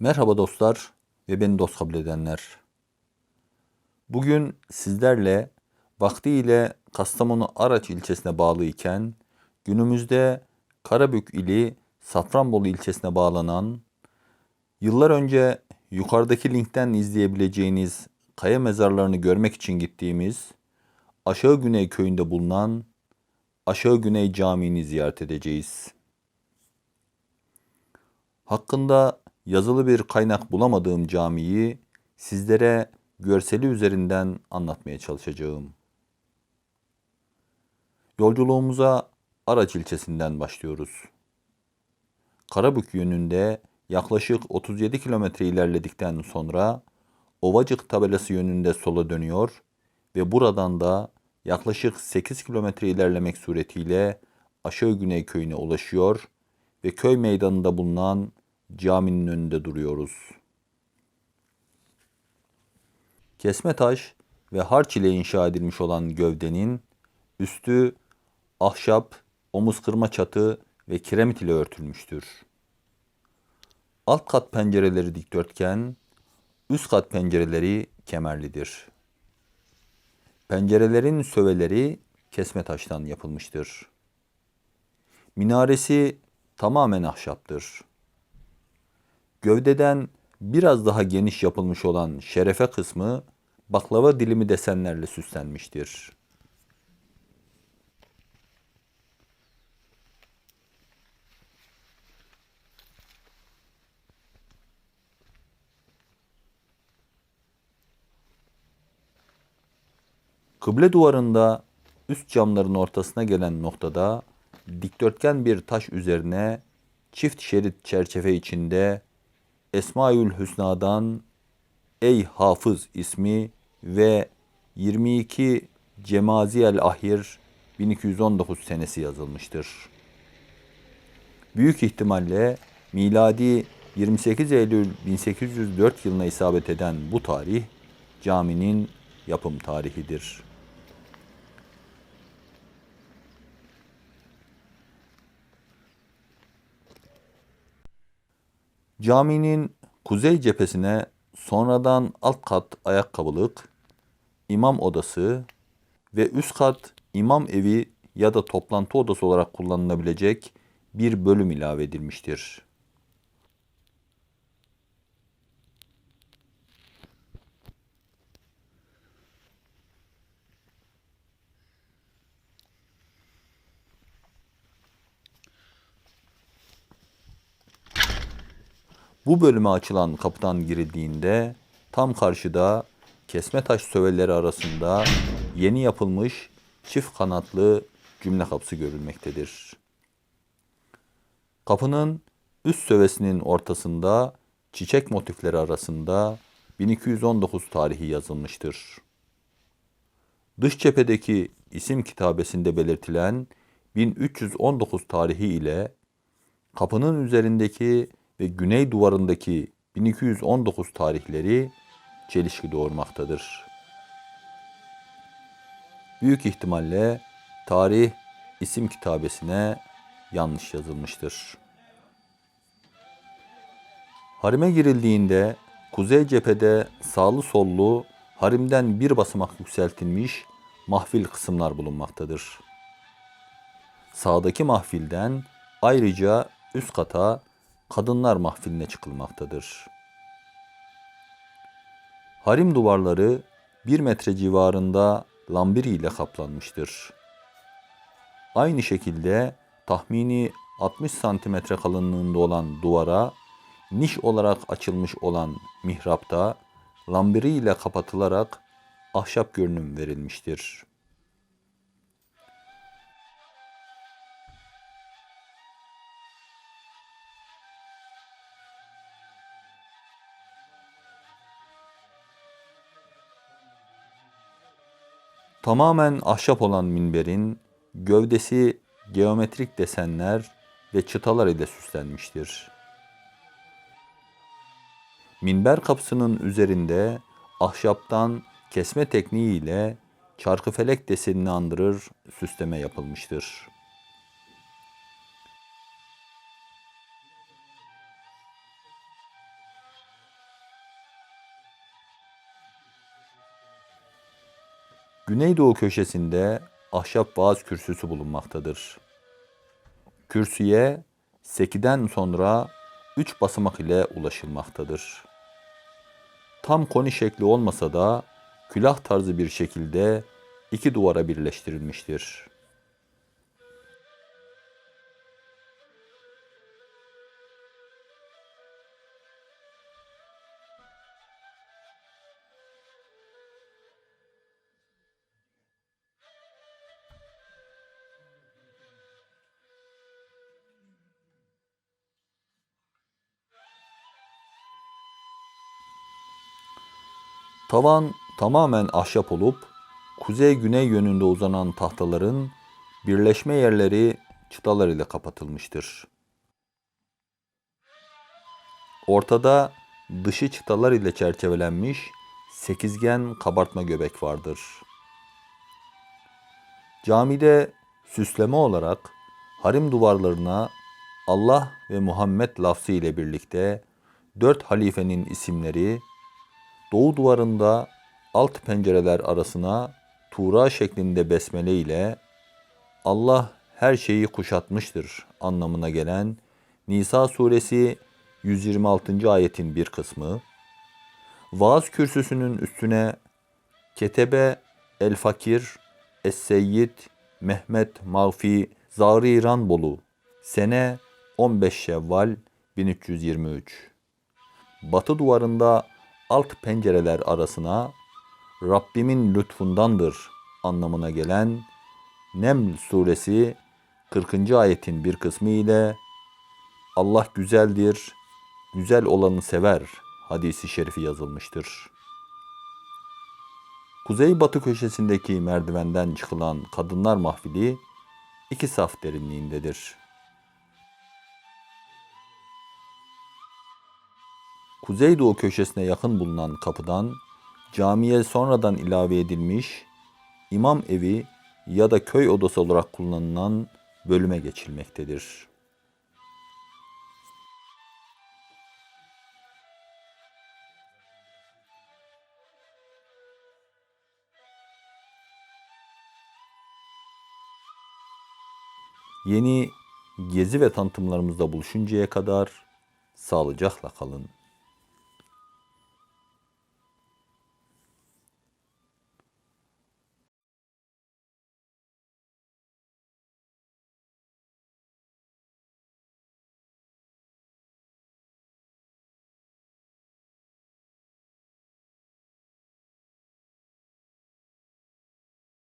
Merhaba dostlar ve beni dost kabul edenler. Bugün sizlerle vaktiyle Kastamonu Araç ilçesine bağlı iken günümüzde Karabük ili Safranbolu ilçesine bağlanan yıllar önce yukarıdaki linkten izleyebileceğiniz kaya mezarlarını görmek için gittiğimiz Aşağı Güney köyünde bulunan Aşağı Güney Camii'ni ziyaret edeceğiz. Hakkında yazılı bir kaynak bulamadığım camiyi sizlere görseli üzerinden anlatmaya çalışacağım. Yolculuğumuza Araç ilçesinden başlıyoruz. Karabük yönünde yaklaşık 37 kilometre ilerledikten sonra Ovacık tabelası yönünde sola dönüyor ve buradan da yaklaşık 8 kilometre ilerlemek suretiyle Aşağı Güney köyüne ulaşıyor ve köy meydanında bulunan caminin önünde duruyoruz. Kesme taş ve harç ile inşa edilmiş olan gövdenin üstü ahşap, omuz kırma çatı ve kiremit ile örtülmüştür. Alt kat pencereleri dikdörtgen, üst kat pencereleri kemerlidir. Pencerelerin söveleri kesme taştan yapılmıştır. Minaresi tamamen ahşaptır. Gövdeden biraz daha geniş yapılmış olan şerefe kısmı baklava dilimi desenlerle süslenmiştir. Kıble duvarında üst camların ortasına gelen noktada dikdörtgen bir taş üzerine çift şerit çerçeve içinde Esmaül Hüsna'dan Ey Hafız ismi ve 22 Cemaziyel Ahir 1219 senesi yazılmıştır. Büyük ihtimalle miladi 28 Eylül 1804 yılına isabet eden bu tarih caminin yapım tarihidir. Caminin kuzey cephesine sonradan alt kat ayakkabılık, imam odası ve üst kat imam evi ya da toplantı odası olarak kullanılabilecek bir bölüm ilave edilmiştir. Bu bölüme açılan kapıdan girildiğinde tam karşıda kesme taş söveleri arasında yeni yapılmış çift kanatlı cümle kapısı görülmektedir. Kapının üst sövesinin ortasında çiçek motifleri arasında 1219 tarihi yazılmıştır. Dış cephedeki isim kitabesinde belirtilen 1319 tarihi ile kapının üzerindeki ve güney duvarındaki 1219 tarihleri çelişki doğurmaktadır. Büyük ihtimalle tarih isim kitabesine yanlış yazılmıştır. Harime girildiğinde kuzey cephede sağlı sollu harimden bir basamak yükseltilmiş mahfil kısımlar bulunmaktadır. Sağdaki mahfilden ayrıca üst kata kadınlar mahfiline çıkılmaktadır. Harim duvarları bir metre civarında lambiri ile kaplanmıştır. Aynı şekilde tahmini 60 santimetre kalınlığında olan duvara niş olarak açılmış olan mihrapta lambiri ile kapatılarak ahşap görünüm verilmiştir. Tamamen ahşap olan minberin gövdesi geometrik desenler ve çıtalar ile süslenmiştir. Minber kapısının üzerinde ahşaptan kesme tekniği ile çarkıfelek desenini andırır süsleme yapılmıştır. Güneydoğu köşesinde ahşap vaaz kürsüsü bulunmaktadır. Kürsüye sekiden sonra üç basamak ile ulaşılmaktadır. Tam koni şekli olmasa da külah tarzı bir şekilde iki duvara birleştirilmiştir. Tavan tamamen ahşap olup kuzey-güney yönünde uzanan tahtaların birleşme yerleri çıtalar ile kapatılmıştır. Ortada dışı çıtalar ile çerçevelenmiş sekizgen kabartma göbek vardır. Camide süsleme olarak harim duvarlarına Allah ve Muhammed lafzı ile birlikte dört halifenin isimleri Doğu duvarında alt pencereler arasına Tuğra şeklinde besmele ile Allah her şeyi kuşatmıştır anlamına gelen Nisa suresi 126. ayetin bir kısmı, vaaz kürsüsünün üstüne Ketebe El Fakir Es Seyyid Mehmet Mağfi Zari Ranbolu sene 15 Şevval 1323 Batı duvarında alt pencereler arasına Rabbimin lütfundandır anlamına gelen Neml suresi 40. ayetin bir kısmı ile Allah güzeldir, güzel olanı sever hadisi şerifi yazılmıştır. Kuzey-batı köşesindeki merdivenden çıkılan kadınlar mahfili iki saf derinliğindedir. Kuzeydoğu köşesine yakın bulunan kapıdan camiye sonradan ilave edilmiş imam evi ya da köy odası olarak kullanılan bölüme geçilmektedir. Yeni gezi ve tanıtımlarımızda buluşuncaya kadar sağlıcakla kalın.